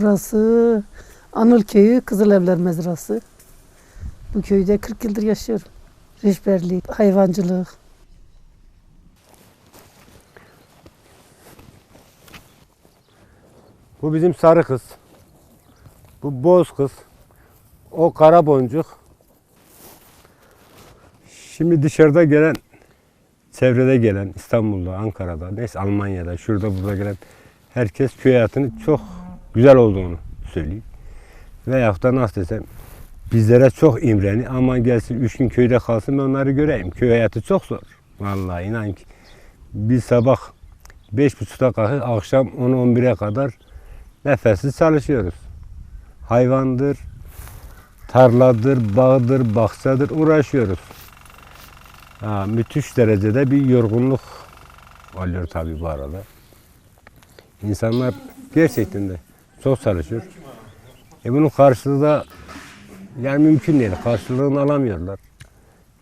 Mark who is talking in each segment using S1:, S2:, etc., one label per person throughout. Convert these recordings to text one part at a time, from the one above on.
S1: Burası Anıl Köyü Kızılevler Mezrası. Bu köyde 40 yıldır yaşıyorum. Rehberlik, hayvancılık.
S2: Bu bizim sarı kız. Bu boz kız. O kara boncuk. Şimdi dışarıda gelen, çevrede gelen, İstanbul'da, Ankara'da, neyse Almanya'da, şurada burada gelen herkes köy hayatının çok güzel olduğunu söylüyor. Veyahut da nasıl desem bizlere çok imreni aman gelsin üç gün köyde kalsın ben onları göreyim. Köy hayatı çok zor. Vallahi inan ki. Biz sabah beş buçukta kalkıp akşam 10-11'e kadar nefessiz çalışıyoruz. Hayvandır, tarladır, bağdır, bahçedir uğraşıyoruz. Ha, müthiş derecede bir yorgunluk oluyor tabii bu arada. İnsanlar gerçekten de çok çalışıyor. E bunun karşılığı da yani mümkün değil. Karşılığını alamıyorlar.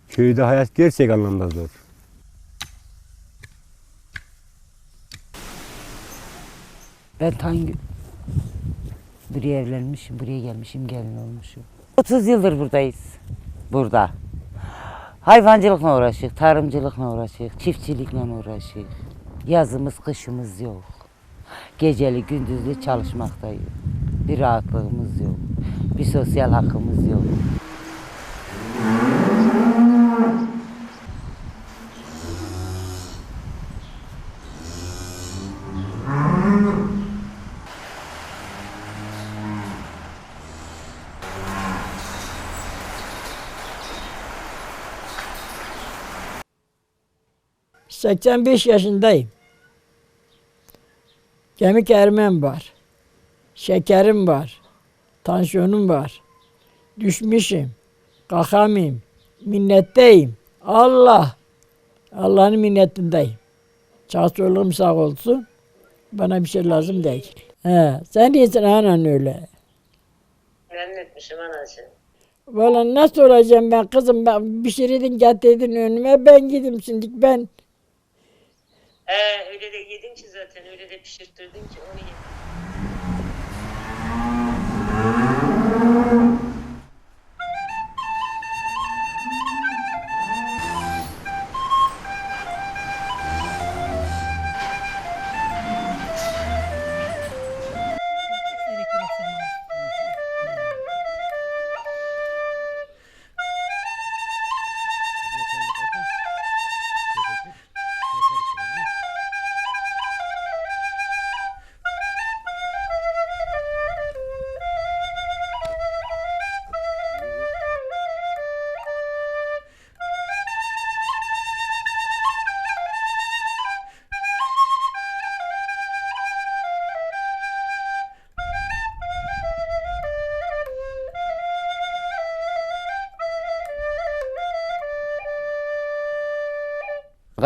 S2: Köyde hayat gerçek anlamda zor.
S3: Ben Tangül. Buraya evlenmişim, buraya gelmişim, gelin olmuşum. 30 yıldır buradayız. Burada. Hayvancılıkla uğraşık, tarımcılıkla uğraşık, çiftçilikle uğraşık. Yazımız, kışımız yok. Geceli, gündüzlü çalışmaktayız. Bir rahatlığımız yok. Bir sosyal hakkımız yok.
S4: — 85 yaşındayım. Kemik erimem var. Şekerim var. Tansiyonum var. Düşmüşüm. Kalkamayayım. Minnetteyim. Allah. Allah'ın minnetindeyim. Çağsırlığım sağ olsun. Bana bir şey lazım değil. He, sen iyisin anan öyle.
S5: Memnunetmişim anacığım.
S4: Valla nasıl olacağım ben kızım ben pişirdin getirdin önüme ben gideyim şimdi ben.
S5: Ee, öyle de yedin ki zaten öyle de pişirttirdin ki onu yedin.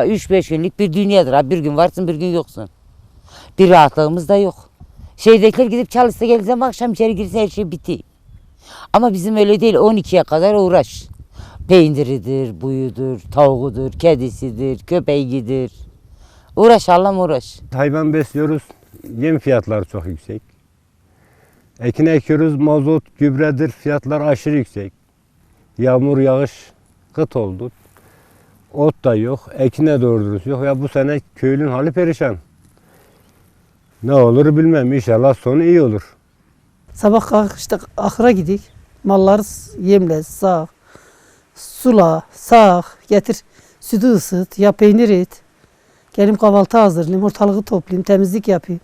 S3: Üç beş günlük bir dünyadır. Ha. Bir gün varsın bir gün yoksun. Bir rahatlığımız da yok. Şeydekiler gidip çalışsa gelirse akşam içeri girse her şey bitti. Ama bizim öyle değil. 12'ye kadar uğraş. Peyniridir, buyudur, tavuğudur, kedisidir, köpeğidir. Uğraş Allah'ım uğraş.
S2: Hayvan besliyoruz. Yem fiyatları çok yüksek. Ekin ekiyoruz. Mazot, gübredir. Fiyatlar aşırı yüksek. Yağmur, yağış kıt oldu. Ot da yok. Ekine doğru dürüst yok. Ya bu sene köylün hali perişan. Ne olur bilmem. İnşallah sonu iyi olur.
S1: Sabah kalkıştık ahıra gidik. Malları yemle, sağ, sula, sağ, getir sütü ısıt, ya peynir et. Gelim kahvaltı hazırlayayım, ortalığı toplayayım, temizlik yapayım.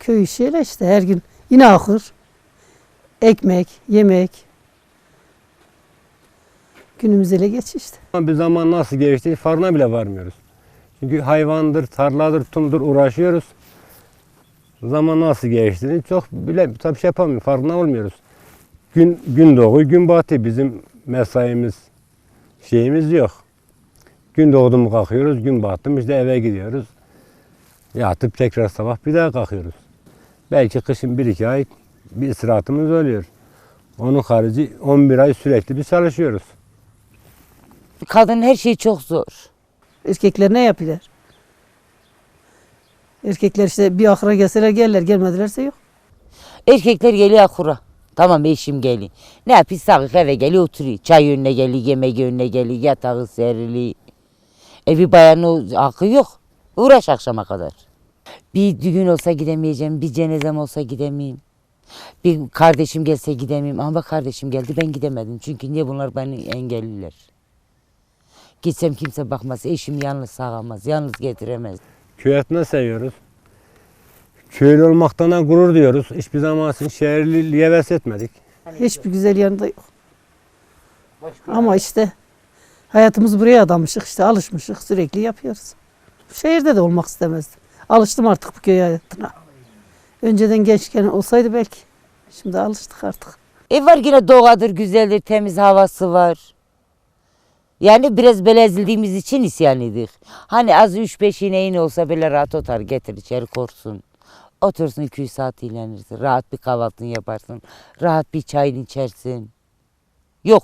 S1: Köy işi öyle işte her gün. Yine ahır, ekmek, yemek. Günümüz ele geç işte.
S2: Ama bir zaman nasıl geçti farkına bile varmıyoruz. Çünkü hayvandır, tarladır, tumdur uğraşıyoruz. Zaman nasıl geçtiğini çok bile tabii şey yapamıyoruz, farkına olmuyoruz. Gün, gün doğu, gün batı bizim mesaimiz, şeyimiz yok. Gün doğdu mu kalkıyoruz, gün battı mı işte eve gidiyoruz. Yatıp tekrar sabah bir daha kalkıyoruz. Belki kışın bir iki ay bir istirahatımız oluyor. Onun harici 11 ay sürekli biz çalışıyoruz.
S3: Kadın her şey çok zor.
S1: Erkekler ne yapıyorlar? Erkekler işte bir ahıra gelseler gelirler, gelmedilerse yok.
S3: Erkekler geliyor akura. Tamam eşim geliyor. Ne yapıyor? Sağlık eve geliyor oturuyor. Çay önüne geliyor, yemek önüne geliyor, yatağı serili. E bir bayanın hakkı yok. Uğraş akşama kadar. Bir düğün olsa gidemeyeceğim, bir cenazem olsa gidemeyeyim. Bir kardeşim gelse gidemeyeyim ama kardeşim geldi ben gidemedim. Çünkü niye bunlar beni engelliler. Gitsem kimse bakmaz, eşim yalnız sağamaz, yalnız getiremez.
S2: Köy hayatını seviyoruz. Köylü olmaktan da gurur duyuyoruz. Hiçbir zaman şehirliliğe heves etmedik.
S1: Hiçbir güzel yanı da yok. Ama işte hayatımızı buraya adamışık işte alışmışık sürekli yapıyoruz. Şehirde de olmak istemezdim. Alıştım artık bu köy hayatına. Önceden gençken olsaydı belki. Şimdi alıştık artık.
S3: Ev var yine doğadır, güzeldir, temiz havası var. Yani biraz böyle ezildiğimiz için isyan edik. Hani az üç beş ineğin olsa böyle rahat otar getir içeri korsun. Otursun iki üç saat iğlenirsin. Rahat bir kahvaltını yaparsın. Rahat bir çayını içersin. Yok.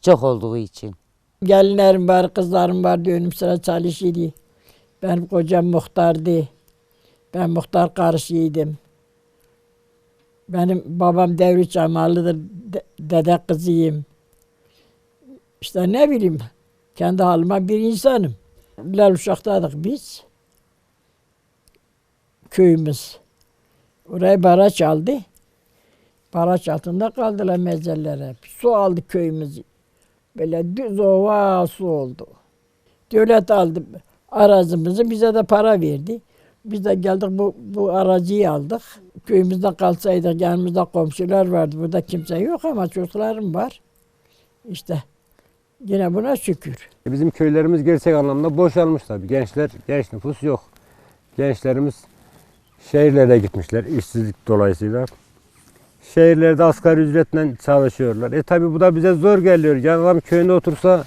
S3: Çok olduğu için.
S4: Gelinlerim var, kızlarım var önüm sıra çalışıyordu. Benim kocam muhtardı. Ben muhtar karışıydım. Benim babam devri Cemallı'dır. de- dede kızıyım. İşte ne bileyim, kendi halıma bir insanım. Bilal Uşak'taydık biz. Köyümüz. Oraya baraj aldı. Baraj altında kaldılar mezeller hep. Su aldı köyümüzü. Böyle düz ova su oldu. Devlet aldı arazimizi bize de para verdi. Biz de geldik bu, bu araziyi aldık. Köyümüzde kalsaydık yanımızda komşular vardı. Burada kimse yok ama çocuklarım var. İşte yine buna şükür.
S2: Bizim köylerimiz gerçek anlamda boşalmış tabii. Gençler, genç nüfus yok. Gençlerimiz şehirlere gitmişler işsizlik dolayısıyla. Şehirlerde asgari ücretle çalışıyorlar. E tabi bu da bize zor geliyor. Yani adam köyünde otursa,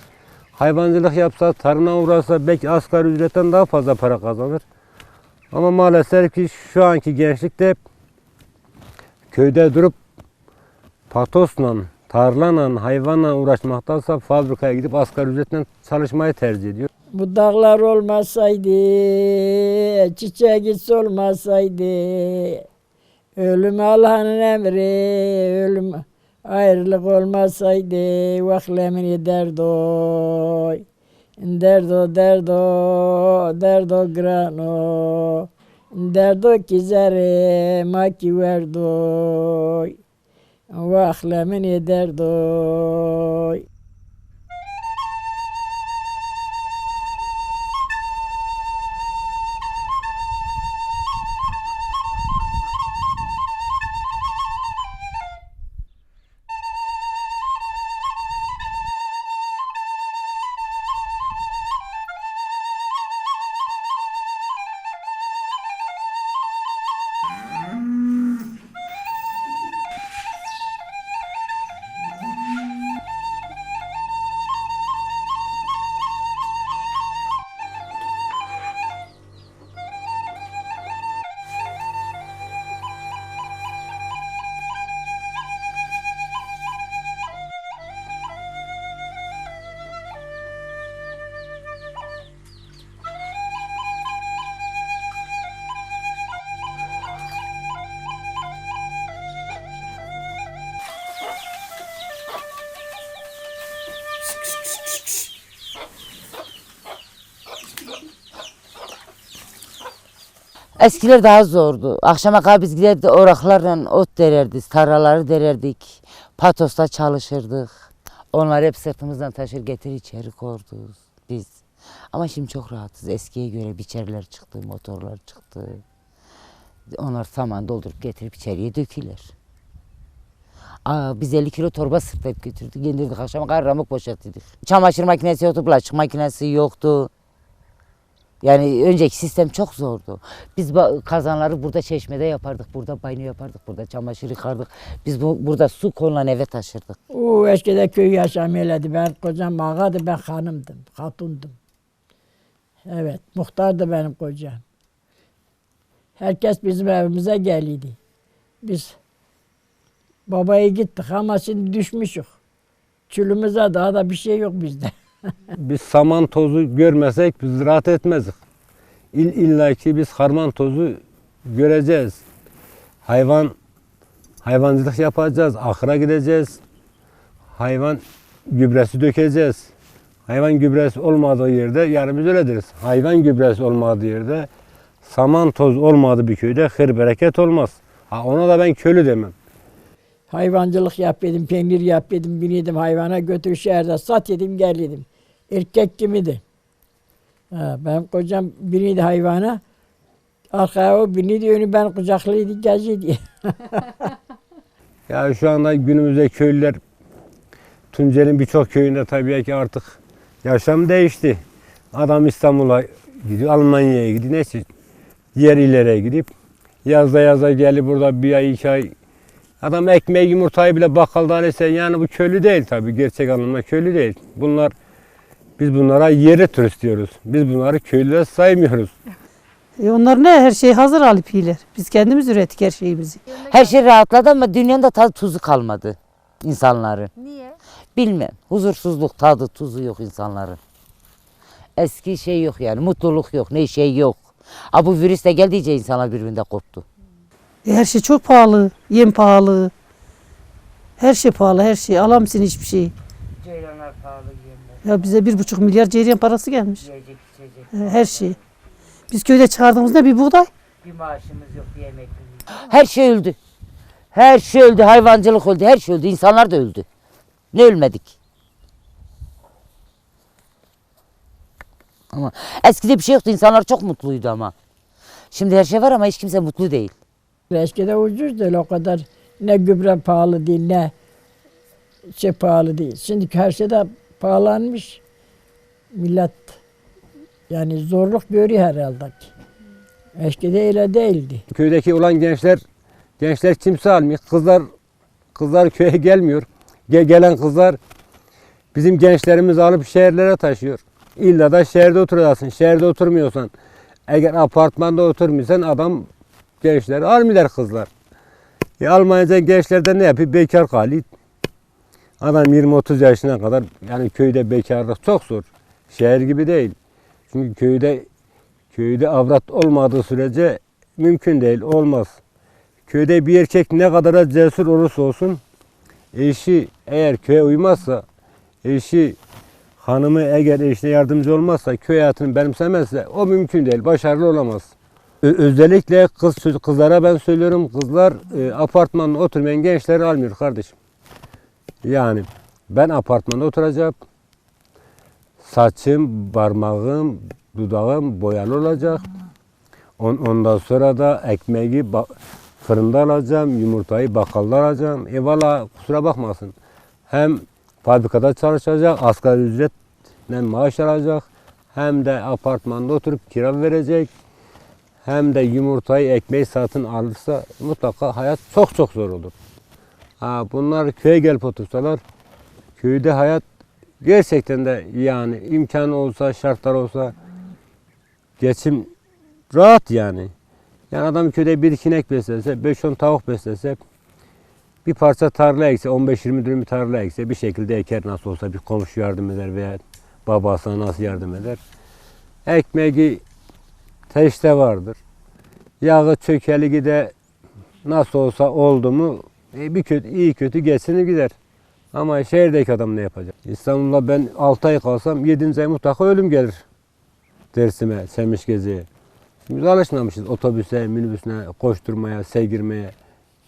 S2: hayvancılık yapsa, tarıma uğrasa belki asgari ücretten daha fazla para kazanır. Ama maalesef ki şu anki gençlik de köyde durup patosla, tarlana, hayvanla uğraşmaktansa fabrikaya gidip asgari ücretle çalışmayı tercih ediyor.
S4: Bu dağlar olmasaydı, çiçek olmasaydı, ölüm Allah'ın emri, ölüm ayrılık olmasaydı, vaklemin derdo, derdo, derdo, derdo grano, derdo kizere maki verdo, vaklemin derdo.
S3: Eskiler daha zordu. Akşama kadar biz giderdik oraklarla ot dererdik, tarlaları dererdik. Patos'ta çalışırdık. Onları hep sırtımızdan taşır getir içeri koyduk biz. Ama şimdi çok rahatız. Eskiye göre biçerler çıktı, motorlar çıktı. Onlar saman doldurup getirip içeriye döküler. Aa, biz 50 kilo torba sırtlayıp götürdük. Gendirdik akşama kadar ramuk boşaltıyorduk. Çamaşır makinesi yoktu, bulaşık makinesi yoktu. Yani önceki sistem çok zordu. Biz kazanları burada çeşmede yapardık, burada banyo yapardık, burada çamaşır yıkardık. Biz bu, burada su konulan eve taşırdık.
S4: O eskide köy yaşamı. Ben kocam ağadı, ben hanımdım, hatundum. Evet, muhtardı benim kocam. Herkes bizim evimize geliydi. Biz babaya gittik ama şimdi düşmüşük. Çülümüze daha da bir şey yok bizde.
S2: Biz saman tozu görmesek biz rahat etmezdik. İl, illa ki biz harman tozu göreceğiz. Hayvan Hayvancılık yapacağız, ahıra gideceğiz. Hayvan gübresi dökeceğiz. Hayvan gübresi olmadığı yerde, yani biz öyle deriz. Hayvan gübresi olmadığı yerde, saman toz olmadığı bir köyde hır bereket olmaz. Ha, ona da ben köylü demem.
S4: Hayvancılık yapıyordum, peynir yapıyordum, biniyordum hayvana götür şehirde sat yedim gel yedim. Erkek gibiydi. Ha, benim kocam biniydi hayvana. Arkaya o biniydi önü ben kucaklıydı geziydi.
S2: Ya şu anda günümüzde köylüler Tunceli'nin birçok köyünde tabii ki artık yaşam değişti. Adam İstanbul'a gidiyor, Almanya'ya gidiyor. Neyse diğer illere gidip yazda yaza gelip burada bir ay iki ay adam ekmeği yumurtayı bile bakkaldan alırsa yani bu köylü değil tabii gerçek anlamda köylü değil. Bunlar biz bunlara yeri turist diyoruz. Biz bunları köylüler saymıyoruz.
S1: E onlar ne? Her şeyi hazır alıp yiyorlar. Biz kendimiz ürettik her şeyimizi.
S3: Her şey rahatladı ama dünyanın da tadı tuzu kalmadı insanların.
S6: Niye?
S3: Bilmem. Huzursuzluk, tadı, tuzu yok insanların. Eski şey yok yani. Mutluluk yok. Ne şey yok. Ha bu virüs de geldiyce insanlar birbirinde koptu.
S1: E her şey çok pahalı. Yem pahalı. Her şey pahalı, her şey. Alamsın hiçbir şey.
S3: Ceylanlar pahalı yemler.
S1: Ya bize bir buçuk milyar ceylan parası gelmiş.
S3: Yiyecek içecek.
S1: E, Her şey. Biz köyde çıkardığımızda bir buğday.
S3: Bir maaşımız yok, bir yemek Her şey öldü. Her şey öldü. Hayvancılık öldü. Her şey öldü. İnsanlar da öldü. Ne ölmedik? Ama eskide bir şey yoktu. İnsanlar çok mutluydu ama. Şimdi her şey var ama hiç kimse mutlu değil.
S4: Eskide ucuz değil o kadar. Ne gübre pahalı değil ne şey pahalı değil. Şimdi her şey de pahalanmış. Millet yani zorluk görüyor herhalde ki. Eskide öyle değildi.
S2: Köydeki olan gençler gençler kimse almıyor. Kızlar kızlar köye gelmiyor. Ge- gelen kızlar bizim gençlerimizi alıp şehirlere taşıyor. İlla da şehirde oturacaksın. Şehirde oturmuyorsan eğer apartmanda oturmuyorsan adam gençler almıyorlar kızlar. E almayınca gençler de ne yapıyor? Bekar kalıyor. Adam 20-30 yaşına kadar yani köyde bekarlık çok zor. Şehir gibi değil. Çünkü köyde köyde avrat olmadığı sürece mümkün değil, olmaz. Köyde bir erkek ne kadar da cesur olursa olsun, eşi eğer köye uymazsa, eşi hanımı eğer eşine yardımcı olmazsa, köy hayatını benimsemezse o mümkün değil, başarılı olamaz. Özellikle kız kızlara ben söylüyorum, kızlar e, apartmanda oturmayan gençleri almıyor kardeşim. Yani ben apartmanda oturacağım, saçım, parmağım, dudağım boyalı olacak. On- Ondan sonra da ekmeği fırında alacağım, yumurtayı bakkalda alacağım. E valla kusura bakmasın. Hem fabrikada çalışacak, asgari ücretle maaş alacak. Hem de apartmanda oturup kira verecek. Hem de yumurtayı, ekmeği satın alırsa mutlaka hayat çok çok zor olur. Ha, bunlar köye gelip otursalar, köyde hayat gerçekten de yani imkanı olsa, şartlar olsa geçim rahat yani. Yani adam köyde bir iki inek beslese, 5-10 tavuk beslese, bir parça tarla ekse, 15-20 dönüm tarla ekse bir şekilde eker nasıl olsa bir komşu yardım eder veya babasına nasıl yardım eder. Ekmeği teşte vardır. Yağı çökeli gide nasıl olsa oldu mu e, bir kötü, iyi kötü geçsinir gider. Ama şehirdeki adam ne yapacak? İstanbul'da ben 6 ay kalsam 7. ay mutlaka ölüm gelir. Dersime, Semiş Gezi'ye. Biz alışmamışız otobüse, minibüsüne, koşturmaya, sevgirmeye.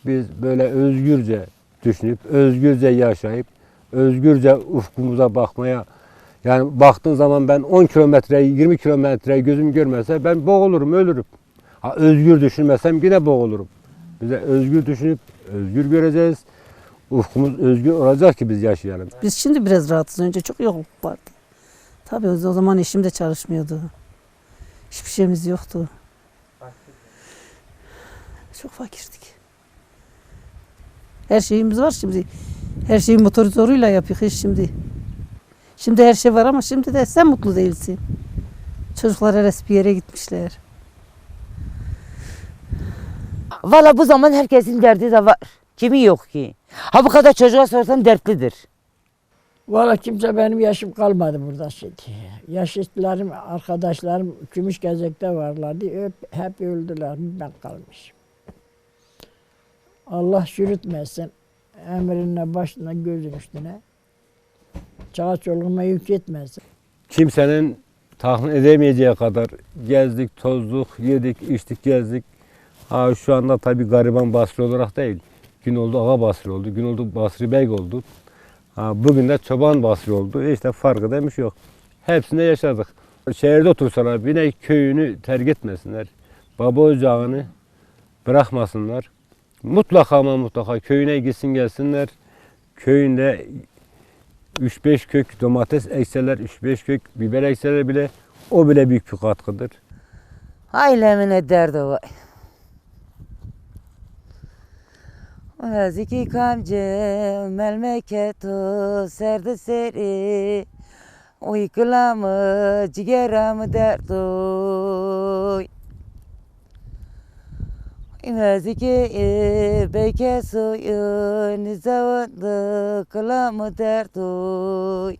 S2: Biz böyle özgürce düşünüp, özgürce yaşayıp, özgürce ufkumuza bakmaya. Yani baktığın zaman ben 10 kilometre, 20 kilometre gözüm görmese ben boğulurum, ölürüm. Ha, özgür düşünmesem yine boğulurum. Bize özgür düşünüp, özgür göreceğiz. Ufkumuz özgür olacak ki biz yaşayalım.
S1: Biz şimdi biraz rahatız. Önce çok yokluk vardı. Tabii o zaman eşim de çalışmıyordu. Hiçbir şeyimiz yoktu. Çok fakirdik. Her şeyimiz var şimdi. Her şeyi motor zoruyla yapıyoruz şimdi. Şimdi her şey var ama şimdi de sen mutlu değilsin. Çocuklar arası bir yere gitmişler.
S3: Valla bu zaman herkesin derdi de var. Kimi yok ki? Ha bu kadar çocuğa sorsan dertlidir.
S4: Valla kimse benim yaşım kalmadı burada şimdi. Yaşıtlarım, arkadaşlarım Gümüş Gezek'te varlardı. Hep, hep öldüler. Ben kalmışım. Allah çürütmesin. Emrine başına gözün üstüne. Çağa çoluğuma yük etmesin.
S2: Kimsenin tahmin edemeyeceği kadar gezdik, tozduk, yedik, içtik, gezdik. Ha şu anda tabii gariban Basri olarak değil. Gün oldu Ağa Basri oldu, gün oldu Basri Bey oldu. Ha, bugün de Çoban Basri oldu. E farkı demiş yok. Hepsinde yaşadık. Şehirde otursalar yine köyünü terk etmesinler. Baba ocağını bırakmasınlar. Mutlaka ama mutlaka köyüne gitsin gelsinler. Köyünde 3-5 kök domates ekseler, 3-5 kök biber ekseler bile o bile büyük bir katkıdır.
S3: Ailemine derdi vay. Ziki kamcı memleketu serde seri Uykulamı cigeramı derdoy Ziki beyke suyu nizavandı kılamı derdoy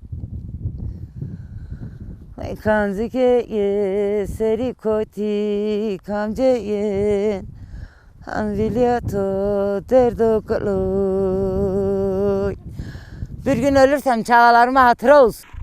S3: Kanzike seri koti kamceyin Anviliyato derdo kaloy Bir gün ölürsem çağalarıma hatıra olsun.